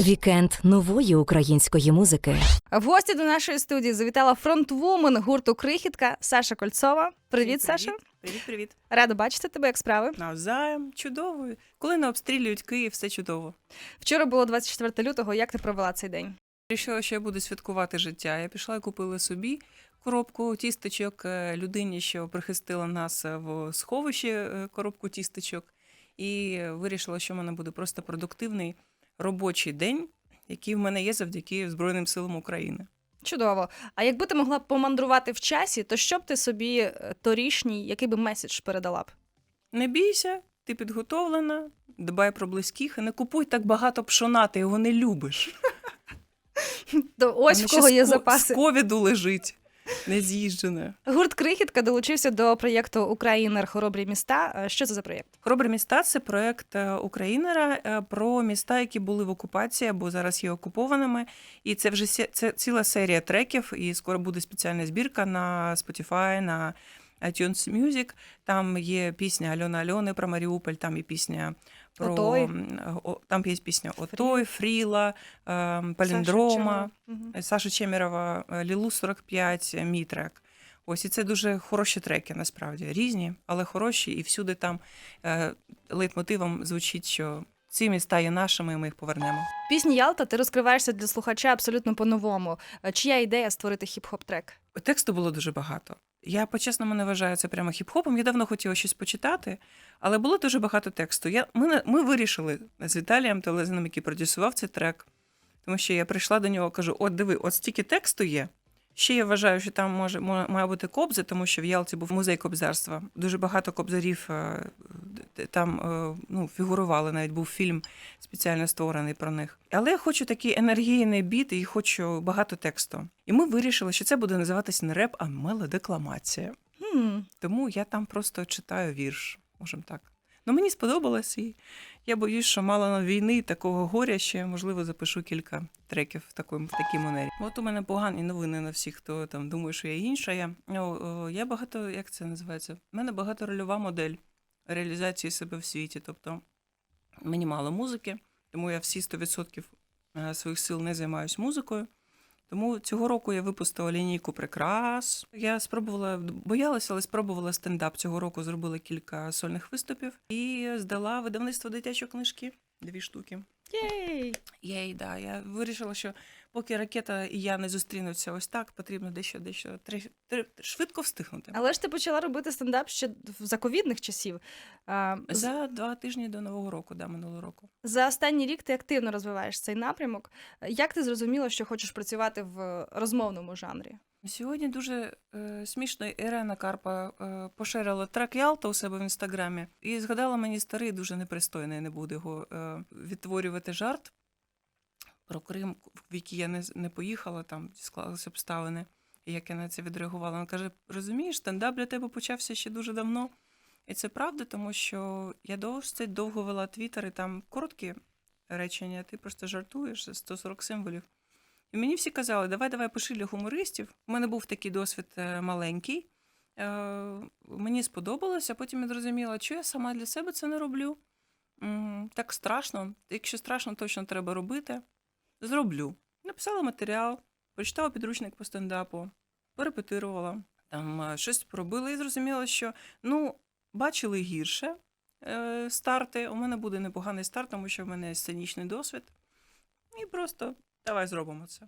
Вікенд нової української музики. В гості до нашої студії завітала фронтвумен гурту Крихітка Саша Кольцова. Привіт, Саша. Привіт, привіт. Рада бачити тебе, як справи. Навзаєм, чудово. Коли не обстрілюють Київ, все чудово. Вчора було 24 лютого. Як ти провела цей день? Вирішила, що я буду святкувати життя. Я пішла і купила собі коробку тістечок е, людині, що прихистила нас е, в сховищі е, коробку тістечок. І вирішила, що в мене буде просто продуктивний робочий день, який в мене є завдяки Збройним силам України. Чудово. А якби ти могла помандрувати в часі, то що б ти собі е, торішній, який би меседж передала б? Не бійся, ти підготовлена, дбай про близьких і не купуй так багато пшона, ти його не любиш. То ось в кого є запаси. З ковіду лежить, не з'їжджене. Гурт Крихітка долучився до проєкту Українер Хоробрі міста. Е, Що це за проєкт? Хоробрі міста це проект е, Українера е, про міста, які були в окупації або зараз є окупованими. І це вже це ціла серія треків. І скоро буде спеціальна збірка на Spotify, на iTunes Music. Там є пісня Альона Альони про Маріуполь, там є пісня про Отой. о- там є пісня Отой, Фріла, е, Паліндрома. Саша Чемірова, е, Лілу 45, е, мій трек. Ось і це дуже хороші треки, насправді різні, але хороші, і всюди там е, лейтмотивом звучить, що ці міста є нашими, і ми їх повернемо. Пісні Ялта ти розкриваєшся для слухача абсолютно по-новому. Е, Чия ідея створити хіп-хоп трек? Тексту було дуже багато. Я по-чесному не вважаю це прямо хіп-хопом. Я давно хотіла щось почитати, але було дуже багато тексту. Я, ми, ми вирішили з Віталієм Телезином, який продюсував цей трек, тому що я прийшла до нього, кажу: от диви, от стільки тексту є. Ще я вважаю, що там може мо- має бути кобзи, тому що в Ялті був музей кобзарства. Дуже багато кобзарів е, там е, ну, фігурували. Навіть був фільм спеціально створений про них. Але я хочу такий енергійний біт і хочу багато тексту. І ми вирішили, що це буде називатися не реп, а мелодекламація. Хм. Тому я там просто читаю вірш, можемо так. Ну мені сподобалось, і я боюсь, що мало на війни такого горя ще, можливо, запишу кілька треків в такому в такій манері. От у мене погані новини на всіх, хто там думає, що я інша. Я, я багато, як це називається? У мене багаторольова модель реалізації себе в світі. Тобто мені мало музики, тому я всі 100% е, своїх сил не займаюся музикою. Тому цього року я випустила лінійку прикрас. Я спробувала боялася, але спробувала стендап. Цього року зробила кілька сольних виступів і здала видавництво дитячої книжки. Дві штуки. Єй! Єй, да. Я вирішила, що поки ракета і я не зустрінуться ось так, потрібно дещо дещо три, три, швидко встигнути. Але ж ти почала робити стендап ще в заковідних часів. А, з- За два тижні до нового року, да, минулого року. За останній рік ти активно розвиваєш цей напрямок. Як ти зрозуміла, що хочеш працювати в розмовному жанрі? Сьогодні дуже е, смішно Ірена Карпа е, поширила трек Ялта у себе в інстаграмі і згадала мені старий, дуже непристойний, не буду його е, відтворювати жарт про Крим, в який я не, не поїхала, там склалися обставини, і як я на це відреагувала. Вона каже: розумієш, стендап для тебе почався ще дуже давно. І це правда, тому що я досить довго вела твіттер, і там короткі речення, ти просто жартуєш 140 символів. І мені всі казали, давай, давай, пиши для гумористів. У мене був такий досвід е, маленький. Е, Мені сподобалось, а потім я зрозуміла, що я сама для себе це не роблю. Так страшно. Якщо страшно, точно треба робити. Зроблю. Написала матеріал, прочитала підручник по стендапу, порепетирувала, там е, щось пробила і зрозуміла, що ну, бачили гірше е, старти. У мене буде непоганий старт, тому що в мене сценічний досвід. І просто давай зробимо це.